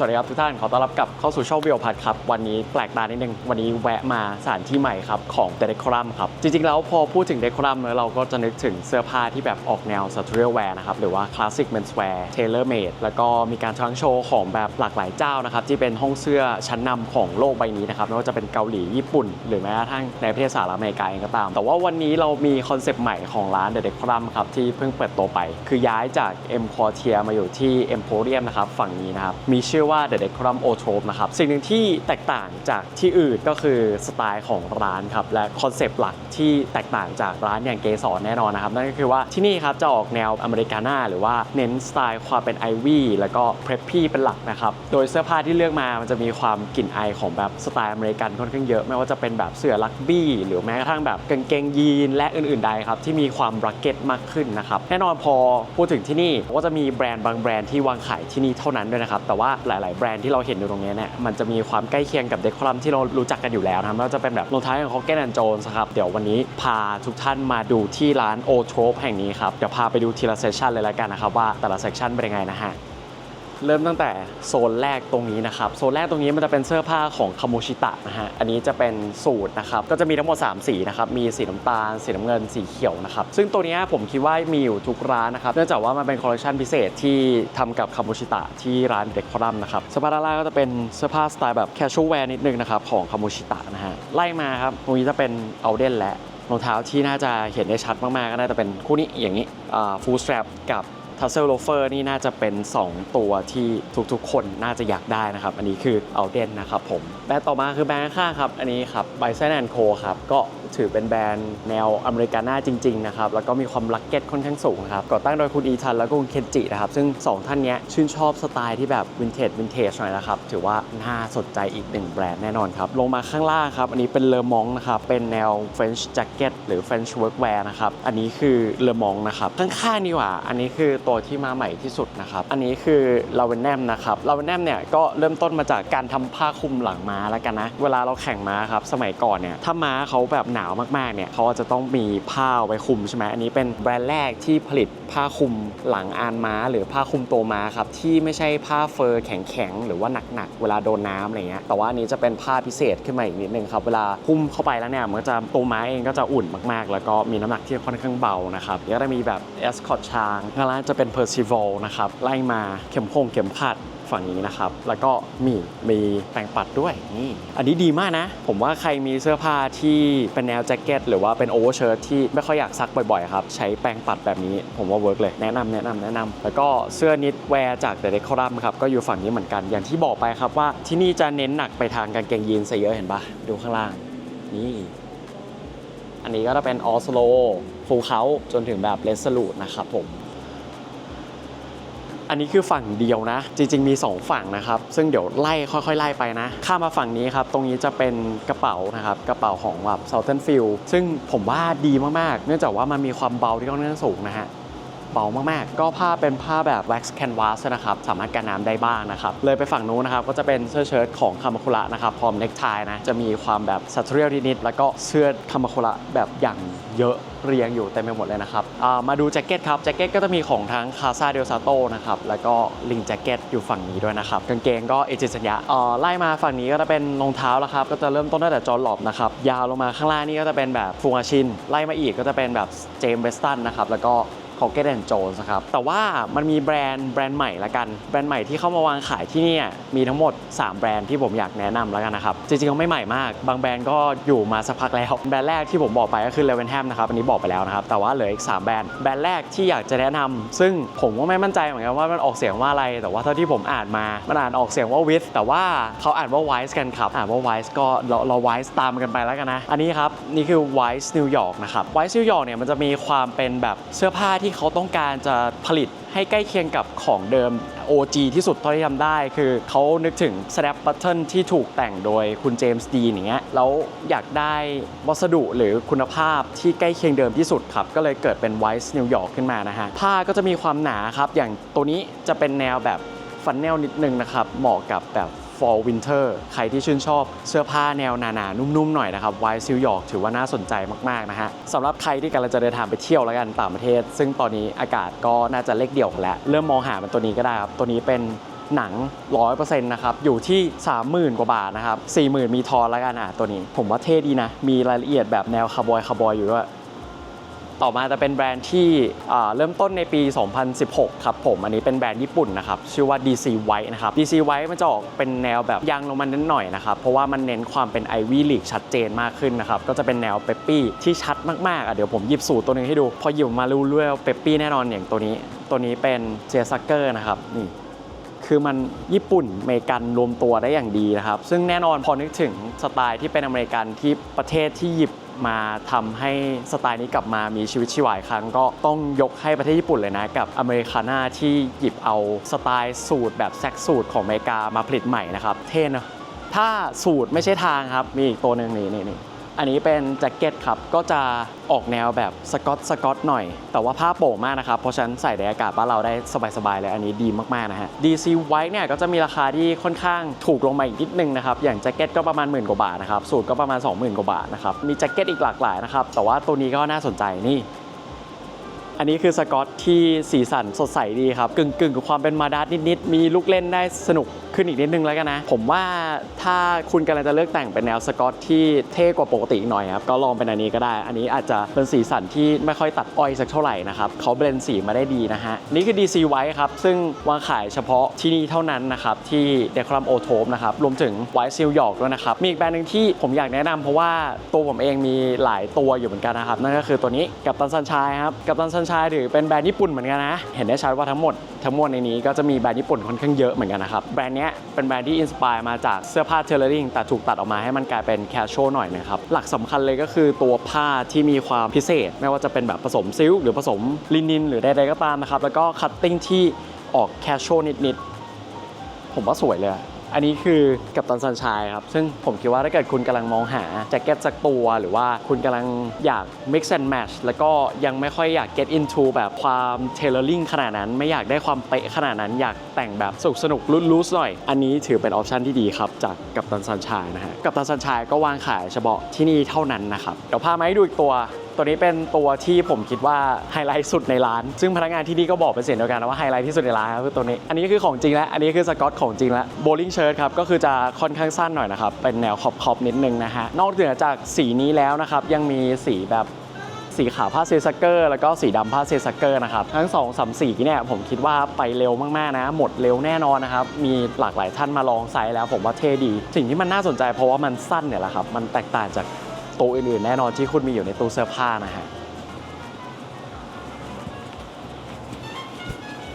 สวัสดีครับทุกท่านขอต้อนรับกลับเข้าสู่ช่องวิวพัทครับ วันนี้แปลกตานิดนึง วันนี้แวะมาสถานที่ใหม่ครับ ของเด c ครัมครับ จริงๆ แล้วพอพูดถึงเด c ครัมเนี่ยเราก็จะนึกถึงเสื้อผ้าที่แบบออกแนวสตรี l แวร์นะครับ หรือว่าคลาสสิกเมนส์แวร์เทเลอร์เมดแล้วก็มีการทรังโชว์ของแบบหลากหลายเจ้านะครับ ที่เป็นห้องเสื้อชั้นนำของโลกใบนี้นะครับไม่ว่าจะเป็นเกาหลีญี่ปุ่น หรือแม้กระทั่งในประเทศสหรัฐอเมริกาเองก็ตาม แต่ว่าวันนี้เรามีคอนเซปต์ใหม่ของร้านเด c ครัมครับที่เพิ่งเปิดตัวไป คือย้ายจาก M q u a r t i e r มาอยู่ที่ Emporium นะครับฝั่งนี้นะครับมีชื่อว่า The Decorum o t r o p นะครับสิ่งหนึ่งที่แตกต่างจากที่อื่นก็คือสไตล์ของร้านครับและคอนเซปต์หลักที่แตกต่างจากร้านอย่างเกสรแน่นอนนะครับนั่นก็คือว่าที่นี่ครับจะออกแนวอเมริกาน่าหรือว่าเน้นสไตล์ความเป็นไอวี่แล้วก็เพรพพี่เป็นหลักนะครับโดยเสื้อผ้าที่เลือกมามันจะมีความกลิ่นไอของแบบสไตล์อเมริกันค่อนข้างเยอะไม่ว่าจะเป็นแบบเสื้อลักบี้หรือแม้กระทั่งแบบกางเกงยีนและอื่นๆใดครับที่มีความรักเก็ตมากขึ้นนะครับแน่นอนพอพูดถึงที่นี่ก็จะมีแบรนด์บางแบรนด์ที่วางขายที่นี่เท่านั้นด้วยนะครับแต่ว่าหลายๆ แบรนด์ที่เราเห็นอยู่ตรงนี้เนี่ยมันจะมีความใกล้เคียงกับเดคอลัมที่เรารู้จักกันอยู่แล้วนะครับไม่ว่าจะเป็นแบบรองเท้าของ Hogan and Jones ครับเดี๋ยววันนี้พาทุกท่านมาดูที่ร้านโอโทรแห่งนี้ครับเดี๋ยวพาไปดูทีละเซสชันเลยแล้วกันนะครับว่าแต่ละเซสชันเป็นยังไงนะฮะ เริ่มตั้งแต่โซนแรกตรงนี้นะครับ โซนแรกตรงนี้มันจะเป็นเสื้อผ้าของคาโมชิตะนะฮะ อันนี้จะเป็นสูตรนะครับ ก็จะมีทั้งหมด 3 สีนะครับ มีสีน้ำตาล สีน้ำเงิน สีเขียวนะครับ ซึ่งตัวนี้ผมคิดว่ามีอยู่ทุกร้านนะครับ เนื่องจากว่ามันเป็นคอลเลคชันพิเศษที่ทำกับคาโมชิตะที่ร้านเด็กคอรัมนะครับเสื้อผ้าด้านล่างก็จะเป็นเสื้อผ้าสไตล์แบบแคชชวลแวร์นิดนึงนะครับของคาโมชิตะนะฮะ ไล่มาครับ ตรงนี้จะเป็นเอาเดนและรองเท้าที่น่าจะเห็นได้ชัดมากๆก็น่าจะเป็นคู่นี้อย่างนี้ฟูลส t ตร p กับ ทัสเซลโลเฟอร์นี่น่าจะเป็น 2 ตัวที่ทุกๆ คนน่าจะอยากได้นะครับ อันนี้คือเอาเดนนะครับผมแบรนด์ต่อมาคือแบรนด์ข้างครับ อันนี้ครับไบเซนแอนโคครับ ก็ ถือเป็นแบรนด์แนวอเมริกาน่าจริงๆนะครับแล้วก็มีความลักเก็ตค่อนข้างสูงครับก่อตั้งโดยคุณอีทันแล้วก็คุณเคนจินะครับซึ่ง 2 ท่านนี้ชื่นชอบสไตล์ที่แบบวินเทจวินเทจหน่อยนะครับถือว่าน่าสนใจอีกหนึ่งแบรนด์แน่นอนครับลงมาข้างล่างครับอันนี้เป็นเลอมองนะครับเป็นแนว French Jacket หรือ French Workwear นะครับอันนี้คือเลอมองนะครับข้างๆนี่หว่า อันนี้คือตัวที่มาใหม่ที่สุดนะครับอันนี้คือลาเวนแนมนะครับลาเวนแนมเนี่ยก็เริ่มต้นมาจากการทำผ้าคลุมหลังม้าแล้วกันนะเวลาเราแข่งม้าครับสมัยก่อนเนี่ยถ้าม้าเขาแบบหนาวมากๆเนี่ยเขาจะต้องมีผ้าไว้คลุมใช่ไหมอันนี้เป็นแบรนด์แรกที่ผลิตผ้าคลุมหลังอานม้า หรือผ้าคลุมตัวม้าครับที่ไม่ใช่ผ้าเฟอร์แข็งๆหรือว่าหนักๆเวลาโดนน้ำอะไรเงี้ยแต่ว่าอันนี้จะเป็นผ้าพิเศษขึ้นมาอีกนิดนึงครับเวลาคลุมเข้าไปแล้วเนี่ยมันก็จะตัวม้าเองก็จะอุ่นมากๆ แล้วก็มีน้ำหนักที่ค่อนข้างเบานะครับแล้วก็จะมีแบบเอสคอตช้างข้างล่างจะเป็นเพอร์ซิวลนะครับไล่มาเข็มพงเข็มขัด ฝั่งนี้นะครับ แล้วก็มีมีแปรงปัดด้วยนี่อันนี้ดีมากนะ ผมว่าใครมีเสื้อผ้าที่เป็นแนวแจ็คเก็ตหรือว่าเป็นโอเวอร์เชิ้ตที่ไม่ค่อยอยากซักบ่อยๆครับ ใช้แปรงปัดแบบนี้ผมว่าเวิร์กเลยแนะนำแนะนำแนะนำแล้วก็เสื้อนิดแวร์จากเด e คอรัมครับก็อยู่ฝั่งนี้เหมือนกันอย่างที่บอกไปครับว่าที่นี่จะเน้นหนักไปทางกางเกงยีนซะเยอะเห็นปะดูข้างล่างนี่อันนี้ก็จะเป็นออสโลฟูลเขาจนถึงแบบเลสลูดนะครับผม อันนี้คือฝั่งเดียวนะ จริง ๆ มี 2 ฝั่งนะครับ ซึ่งเดี๋ยวไล่ค่อย ๆ ไล่ไปนะ ข้ามมาฝั่งนี้ครับ ตรงนี้จะเป็นกระเป๋านะครับ กระเป๋าของแบบ Southern Field ซึ่งผมว่าดีมากๆ เนื่องจากว่ามันมีความเบาที่ค่อนข้างสูงนะฮะ เบามากๆ ก็ผ้าเป็นผ้าแบบ wax canvas นะครับ สามารถกันน้ำได้บ้างนะครับ เลยไปฝั่งนู้นนะครับ ก็จะเป็นเสื้อเชิ้ตของคามาคุระนะครับ พร้อมเนคไทนะ จะมีความแบบสัตเรียลนิดๆแล้วก็เสื้อคามาคุระแบบอย่างเยอะเรียงอยู่เต็มไปหมดเลยนะครับามาดูแจ็คเก็ตครับ แจ็คเก็ตก็จะมีของทั้งคาซาเดลซาโตนะครับ แล้วก็ลิงแจ็คเก็ตอยู่ฝั่งนี้ด้วยนะครับ กางเกงก็เอจิสัญญาไล่มาฝั่งนี้ก็จะเป็นรองเท้าแล้วครับ ก็จะเริ่มต้นตั้งแต่จอร์หลอบนะครับ ยาวลงมาข้างล่างนี่ก็จะเป็นแบบฟูงอาชิน ไล่มาอีกก็จะเป็นแบบเจมส์เวสตันนะครับ แล้วก็ p o c k e t and Jones นะครับแต่ว่ามันมีแบรนด์แบรนด์ใหม่ละกัน แบรนด์ใหม่ที่เข้ามาวางขายที่นี่มีทั้งหมด 3 แบรนด์ที่ผมอยากแนะนำแล้วกันนะครับ จริงๆก็ไม่ใหม่มาก บางแบรนด์ก็อยู่มาสักพักแล้ว แบรนด์แรกที่ผมบอกไปก็คือ l e v e n h a m นะครับอันนี้บอกไปแล้วนะครับ แต่ว่าเหลืออีก 3 แบรนด์ แบรนด์แรกที่อยากจะแนะนำซึ่งผมก็ไม่มั่นใจเหมือนกันว่ามันออกเสียงว่าอะไร แต่ว่าเท่าที่ผมอ่านมามันอ่านออกเสียงว่า with แต่ว่าเขาอ่านว่า wise กันครับอ่านว่า wise ก็เราเรา wise ตามกันไปแล้วกันนะอันนี้ครับนี่คือ wise New York นะครับ wise New York เนี่ยมันจะมีความเป็นแบบเสื้อผ้าที่เขาต้องการจะผลิตให้ใกล้เคียงกับของเดิม OG ที่สุดเท่าที่ทำได้ คือเขานึกถึง snap button ที่ถูกแต่งโดยคุณเจมส์ดีอย่างเงี้ยแล้วอยากได้วัสดุหรือคุณภาพที่ใกล้เคียงเดิมที่สุดครับ ก็เลยเกิดเป็น Wise New York ขึ้นมานะฮะ ผ้าก็จะมีความหนาครับ อย่างตัวนี้จะเป็นแนวแบบฟันแนลนิดนึงนะครับ เหมาะกับแบบ fall winter ใครที่ชื่นชอบเสื้อผ้าแนวหนาๆ นุ่มๆ หน่อยนะครับ Wise New York ถือว่าน่าสนใจมากๆ นะฮะสำหรับใครที่กำลังจะเดินทางไปเที่ยวแล้วกันต่างประเทศ ซึ่งตอนนี้อากาศก็น่าจะเลขเดี่ยวแล้ว เริ่มมองหาเป็นตัวนี้ก็ได้ครับ ตัวนี้เป็นหนัง 100%นะครับ อยู่ที่ 30,000 กว่าบาทนะครับ 40,000 มีทอนแล้วกันอะตัวนี้ ผมว่าเท่ดีนะ มีรายละเอียดแบบแนวคาร์บอยคาร์บอยอยู่ด้วย ต่อมาจะเป็นแบรนด์ที่เริ่มต้นในปี 2016 ครับผมอันนี้เป็นแบรนด์ญี่ปุ่นนะครับชื่อว่า DC White นะครับ DC White มันจะออกเป็นแนวแบบยางลงมานิดหน่อยนะครับเพราะว่ามันเน้นความเป็น Ivy League ชัดเจนมากขึ้นนะครับก็จะเป็นแนวเปปปี้ที่ชัดมากๆอะเดี๋ยวผมหยิบสูตรตัวหนึงให้ดู พอหยิบมารู้เรื่องเปปปี้แน่นอนอย่างตัวนี้ ตัวนี้เป็นเจสักเกอร์นะครับนี่ คือมันญี่ปุ่นอเมริกันรวมตัวได้อย่างดีนะครับ ซึ่งแน่นอนพอนึกถึงสไตล์ที่เป็นอเมริกันที่ประเทศที่หยิบมาทำให้สไตล์นี้กลับมามีชีวิตชีวาอีกครั้ง ก็ต้องยกให้ประเทศญี่ปุ่นเลยนะ กับอเมริกาน่าที่หยิบเอาสไตล์สูตรแบบแซกสูตรของอเมริกามาผลิตใหม่นะครับ เท่นะถ้าสูตรไม่ใช่ทางครับ มีอีกตัวหนึ่งนี่นี่นี่ อันนี้เป็นแจ็คเก็ตครับ ก็จะออกแนวแบบสกอตสกอตหน่อย แต่ว่าผ้าโป่งมากนะครับ เพราะฉะนั้นใส่ในอากาศบ้านเราได้สบายๆเลย อันนี้ดีมากๆนะฮะ DC White เนี่ยก็จะมีราคาที่ค่อนข้างถูกลงมาอีกนิดนึงนะครับ อย่างแจ็คเก็ตก็ประมาณหมื่นกว่าบาทนะครับ สูตรก็ประมาณ 20,000กว่าบาทนะครับ มีแจ็คเก็ตอีกหลากหลายนะครับ แต่ว่าตัวนี้ก็น่าสนใจนี่อันนี้คือสกอตที่สีสันสดใสดีครับกึ่งกึ่งๆกับความเป็นมาดาร์นิดๆมีลูกเล่นได้สนุก ขึ้นอีกนิดนึงแล้วกันนะ ผมว่าถ้าคุณกำลังจะเลือกแต่งเป็นแนวสกอตที่เท่กว่าปกติหน่อยครับ ก็ลองเป็นอันนี้ก็ได้ อันนี้อาจจะเป็นสีสันที่ไม่ค่อยตัดอ้อยสักเท่าไหร่นะครับเขาเบลนสีมาได้ดีนะฮะ นี่คือ DC White ครับ ซึ่งวางขายเฉพาะที่นี่เท่านั้นนะครับ ที่เดครัมโอโทมนะครับ รวมถึงไวท์ซิลยอกด้วยนะครับ มีอีกแบรนด์หนึ่งที่ผมอยากแนะนำเพราะว่าตัวผมเองมีหลายตัวอยู่เหมือนกันนะครับ นั่นก็คือตัวนี้กับตันซันชายครับกับตันซันชายถือเป็นแบรนด์ญี่ปุ่นเหมือนกันนะ เห็นได้ชัดว่าทั้งหมดทั้งมวลในนี้ก็จะมีแบรนด์ญี่ปุ่นค่อนข้างเยอะเหมือนกันนะครับ แบรนด์เนี้ยเป็นแบรนด์ที่อินสปายมาจากเสื้อผ้าเทเลอริงแต่ถูกตัดออกมาให้มันกลายเป็นแคชชวลหน่อยนะครับ หลักสำคัญเลยก็คือตัวผ้าที่มีความพิเศษ ไม่ว่าจะเป็นแบบผสมซิลหรือผสมลินิน หรือใดๆก็ตามนะครับ แล้วก็คัตติ้งที่ออกแคชชวลนิดๆผมว่าสวยเลย อันนี้คือกับตันซันชายครับ ซึ่งผมคิดว่าถ้าเกิดคุณกำลังมองหาแจ็คเก็ตสักตัวหรือว่าคุณกำลังอยาก mix and match แล้วก็ยังไม่ค่อยอยาก get into แบบความ tailoring ขนาดนั้น ไม่อยากได้ความเป๊ะขนาดนั้นอยากแต่งแบบสนุกสนุกลุ้นๆหน่อย อันนี้ถือเป็นออปชันที่ดีครับจากกับตันซันชายนะฮะกับตันซันชายก็วางขายเฉพาะที่นี่เท่านั้นนะครับเดี๋ยวพามาให้ดูอีกตัว ตัวนี้เป็นตัวที่ผมคิดว่าไฮไลท์สุดในร้าน ซึ่งพนักงานที่นี่ก็บอกเป็นเสียงเดียวกันนะว่าไฮไลท์ที่สุดในร้านครับคือตัวนี้ อันนี้คือของจริงแล้ว อันนี้คือสกอตของจริงแล้วโบลิ่งเชิ้ตครับ ก็คือจะค่อนข้างสั้นหน่อยนะครับ เป็นแนวขอบขอบนิดนึงนะฮะ นอกเหนือจากสีนี้แล้วนะครับ ยังมีสีแบบสีขาวผ้าเซซักเกอร์แล้วก็สีดำผ้าเซซักเกอร์นะครับ ทั้ง2องสมสีเนี่ยผมคิดว่าไปเร็วมาก ๆ นะ หมดเร็วแน่นอนนะครับ มีหลากหลายท่านมาลองไซส์แล้วผมว่าเท่ดี สิ่งที่มันน่าสนใจเพราะว่ามันสั้นเนี่ยแหละครับ มันแตกต่างจาก ตัวอื่นๆ แน่นอนที่คุณมีอยู่ในตู้เสื้อผ้านะฮะ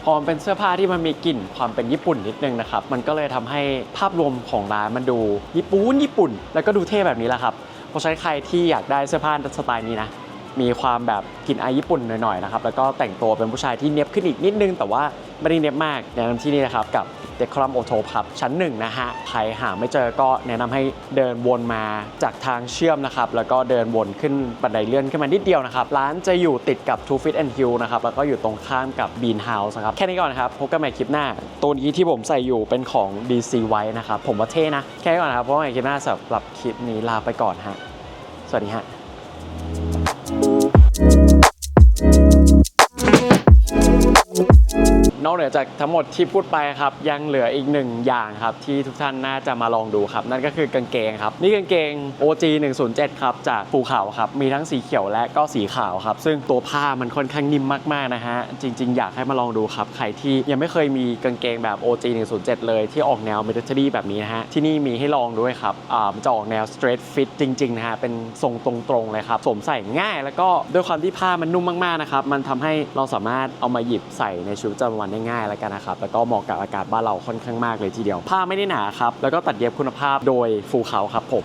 พอมเป็นเสื้อผ้าที่มันมีกลิ่นความเป็นญี่ปุ่นนิดนึงนะครับ มันก็เลยทำให้ภาพรวมของร้านมันดูญี่ปุ่นญี่ปุ่น แล้วก็ดูเท่แบบนี้แหละครับ เพราะฉะนั้นใครที่อยากได้เสื้อผ้าสไตล์นี้นะ มีความแบบกลิ่นอายญี่ปุ่นหน่อยๆนะครับ แล้วก็แต่งตัวเป็นผู้ชายที่เนียบขึ้นอีกนิดนึง แต่ว่าไม่ได้เนียบมากแนะนำที่นี่นะครับกับ เดคอรัมโอโทครับชั้นหนึ่งนะฮะใครหาไม่เจอก็แนะนำให้เดินวนมาจากทางเชื่อมนะครับ แล้วก็เดินวนขึ้นบันไดเลื่อนขึ้นมานิดเดียวนะครับ ร้านจะอยู่ติดกับ Two Fit and Hill นะครับ แล้วก็อยู่ตรงข้ามกับ Bean House นะครับ แค่นี้ก่อนนะครับ พบกันใหม่คลิปหน้า ตัวนี้ที่ผมใส่อยู่เป็นของ DC ไว้นะครับ ผมว่าเท่นะ แค่นี้ก่อนนะครับเพราะว่คลิปหน้าสำหรับคลิปนี้ลาไปก่อนฮะ สวัสดีฮะ เหนือจากทั้งหมดที่พูดไปครับ ยังเหลืออีกหนึ่งอย่างครับ ที่ทุกท่านน่าจะมาลองดูครับ นั่นก็คือกางเกงครับ นี่กางเกง OG 107 ครับ จากภูเขาครับ มีทั้งสีเขียวและก็สีขาวครับ ซึ่งตัวผ้ามันค่อนข้างนิ่มมากๆนะฮะ จริง ๆ อยากให้มาลองดูครับ ใครที่ยังไม่เคยมีกางเกงแบบ OG 107 เลยที่ออกแนว military แบบนี้นะฮะ ที่นี่มีให้ลองด้วยครับอ่ามันจะออกแนว straight fit จริงๆนะฮะเป็นทรงตรงๆเลยครับสวมใส่ง่ายแล้วก็ด้วยความที่ผ้ามันนุ่มมากๆนะครับมันทำให้เราสามารถเอามาหยิบใส่ในชีวิตประจำวันได้ง่ายแล้วกันนะครับ แล้วก็เหมาะกับอากาศบ้านเราค่อนข้างมากเลยทีเดียว ผ้าไม่ได้หนาครับ แล้วก็ตัดเย็บคุณภาพโดยฟูเขาครับผม